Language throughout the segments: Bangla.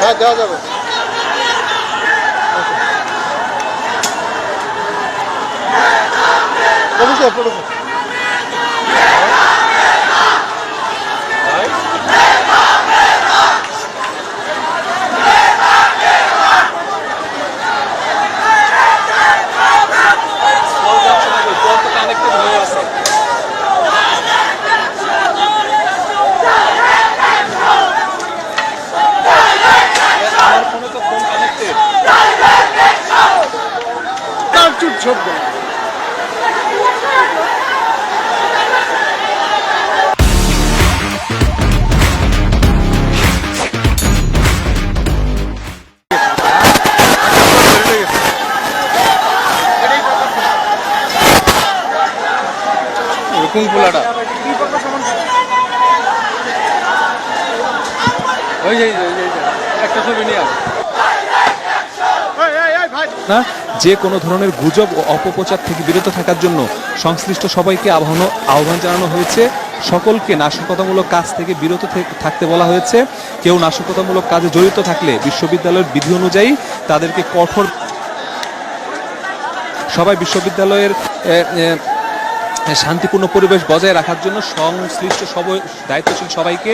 হ্যাঁ দেওয়া যাবে প্রফেসর প্রফেসর কোন পোলাটা ওই যে একটা ছবি নিয়ে না? যে কোনো ধরনের গুজব ও অপপ্রচার থেকে বিরত থাকার জন্য সংশ্লিষ্ট সবাইকে আহ্বান আহ্বান জানানো হয়েছে। সকলকে নাশকতামূলক কাজ থেকে বিরত থাকতে বলা হয়েছে। কেউ নাশকতামূলক কাজে জড়িত থাকলে বিশ্ববিদ্যালয়ের বিধি অনুযায়ী তাদেরকে কঠোর সবাই বিশ্ববিদ্যালয়ের শান্তিপূর্ণ পরিবেশ বজায় রাখার জন্য সংশ্লিষ্ট সবাই, দায়িত্বশীল সবাইকে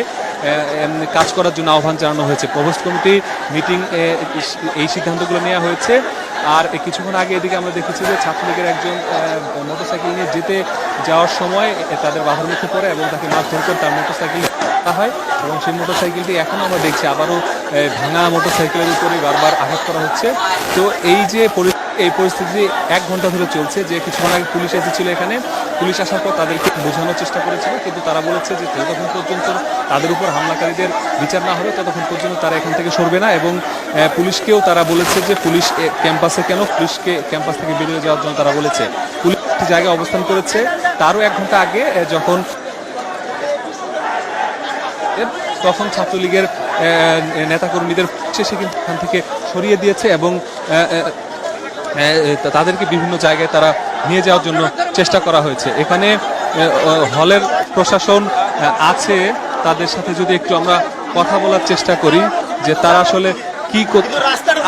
কাজ করার জন্য আহ্বান জানানো হয়েছে। প্রভোস্ট কমিটি মিটিং এই সিদ্ধান্তগুলো নেওয়া হয়েছে। আর কিছুক্ষণ আগে এদিকে আমরা দেখেছি যে ছাত্রলীগের একজন মোটরসাইকেল নিয়ে যেতে যাওয়ার সময় তাদের বাধার মুখে পড়ে এবং তাকে মারধর করে তার মোটরসাইকেল করা হয় এবং সেই মোটরসাইকেলটি এখন আমরা দেখছি। আবারও ভাঙা মোটরসাইকেলের উপরে বারবার আঘাত করা হচ্ছে। তো এই যে এই পরিস্থিতি এক ঘণ্টা ধরে চলছে যে কিছুক্ষণ আগে পুলিশ এসেছিল এখানে। পুলিশ আসার পর তাদেরকে বোঝানোর চেষ্টা করেছিল কিন্তু তারা বলেছে যে যতক্ষণ পর্যন্ত তাদের উপর হামলাকারীদের বিচার না হবে ততক্ষণ পর্যন্ত তারা এখান থেকে সরবে না এবং পুলিশকেও তারা বলেছে যে পুলিশ ক্যাম্পাসে কেন পুলিশকে ক্যাম্পাস থেকে বেরিয়ে যাওয়ার জন্য তারা বলেছে। পুলিশ জায়গায় অবস্থান করেছে। তারও এক ঘণ্টা আগে আহ, যখন তখন ছাত্রলীগের নেতাকর্মীদের সে কিন্তু এখান থেকে সরিয়ে দিয়েছে এবং তাদেরকে বিভিন্ন জায়গায় তারা নিয়ে যাওয়ার জন্য চেষ্টা করা হয়েছে। এখানে হলের প্রশাসন আছে। তাদের সাথে যদি একটু আমরা কথা বলার চেষ্টা করি যে তারা আসলে কি কর-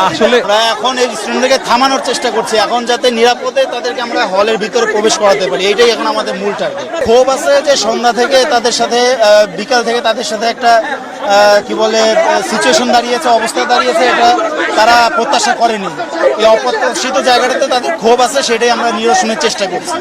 আসলে এখন এই স্টুডেন্টদেরকে থামানোর চেষ্টা করছি। এখন যাতে নিরাপদে তাদেরকে আমরা হলের ভিতরে প্রবেশ করাতে পারি। এইটাই এখন আমাদের মূল টার্গেট ক্ষোভ আছে যে সন্ধ্যা থেকে তাদের সাথে বিকাল থেকে তাদের সাথে একটা কি বলে সিচুয়েশন দাঁড়িয়েছে, অবস্থা দাঁড়িয়েছে, এটা তারা প্রত্যাশা করেনি। এই অপ্রত্যাশিত জায়গাটাতে তাদের ক্ষোভ আছে, সেটাই আমরা নিরসনের চেষ্টা করছি।